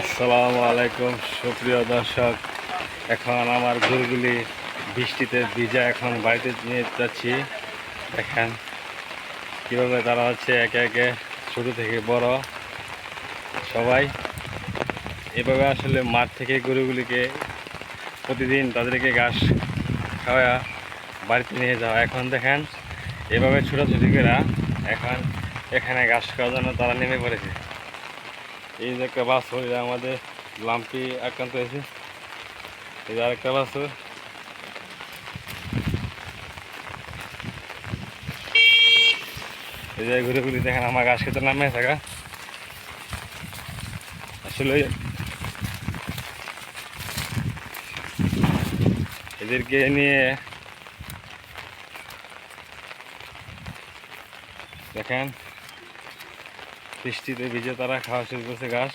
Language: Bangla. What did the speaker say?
আসসালামু আলাইকুম, সুপ্রিয় দর্শক। এখন আমার গরুগুলি বৃষ্টিতে ভিজা এখন বাড়িতে নিয়ে যাচ্ছি। দেখেন কীভাবে তারা হচ্ছে একে একে ছোটো থেকে বড়। সবাই এভাবে আসলে মাঠ থেকে গরুগুলিকে প্রতিদিন তাদেরকে ঘাস খাওয়া, বাড়িতে নিয়ে যাওয়া। এখন দেখেন এভাবে ছোটাছুটি করে এখন এখানে ঘাস খাওয়ার জন্য তারা নেমে পড়েছে। এই যে একটা বাছুর এটা আমাদের, লাম্পি আক্রান্ত হয়েছে। এই যে আরেকটা বাছুর এই যে ঘুরে ঘুরে দেখেন আমার ঘাস খেতে নামে থাকা আসলে এদেরকে নিয়ে দেখেন বৃষ্টিতে ভিজে তারা খাওয়া শুরু করছে ঘাস